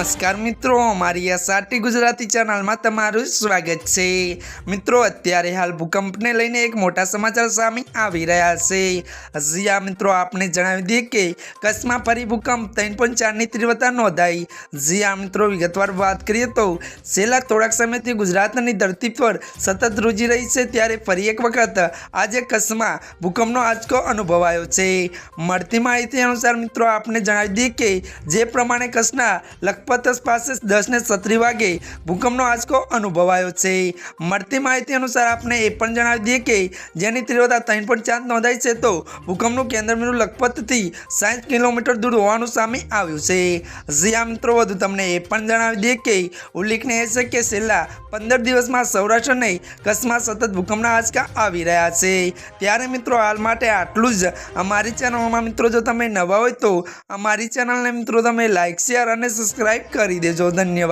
નમસ્કાર મિત્રો મારી આ સાટી ગુજરાતી ચેનલમાં તમારું સ્વાગત છે. મિત્રો, અત્યારે હાલ ભૂકંપને લઈને એક મોટા સમાચાર સામે આવી રહ્યા છે. હજી આ મિત્રો, આપને જણાવી દઈએ કે કચ્છમાં ફરી ભૂકંપ ત્રણ પોઈન્ટ ચારની તીવ્રતા નોંધાઈ. જી આ મિત્રો, વિગતવાર વાત કરીએ તો છેલ્લા થોડાક સમયથી ગુજરાતની ધરતી પર સતત રૂજી રહી છે, ત્યારે ફરી એક વખત આજે કચ્છમાં ભૂકંપનો આંચકો અનુભવાયો છે. મળતી માહિતી અનુસાર, મિત્રો, આપને જણાવી દઈએ કે જે પ્રમાણે કચ્છના લખપત પાસે દસ ને સત્રી વાગે ભૂકંપનો આંચકો અનુભવાયો છે. મળતી માહિતી અનુસાર આપને એ પણ જણાવી દઈએ કે જેની તીવ્રતા ત્રણ પોઈન્ટ ચાર નોંધાઈ છે તો ભૂકંપનું કેન્દ્ર બિંદુ લખપતથી સાઠ કિલોમીટર દૂર હોવાનું સામે આવ્યું છે. હજી આ મિત્રો, વધુ તમને એ પણ જણાવી દઈએ કે ઉલ્લેખનીય છે કે છેલ્લા પંદર દિવસમાં સૌરાષ્ટ્ર અને કચ્છમાં સતત ભૂકંપના આંચકા આવી રહ્યા છે. ત્યારે મિત્રો, હાલ માટે આટલું જ. અમારી ચેનલમાં મિત્રો, જો તમે નવા હોય તો અમારી ચેનલને મિત્રો, તમે લાઇક શેર અને સબસ્ક્રાઈબ કરી દેજો ધન્યવાદ.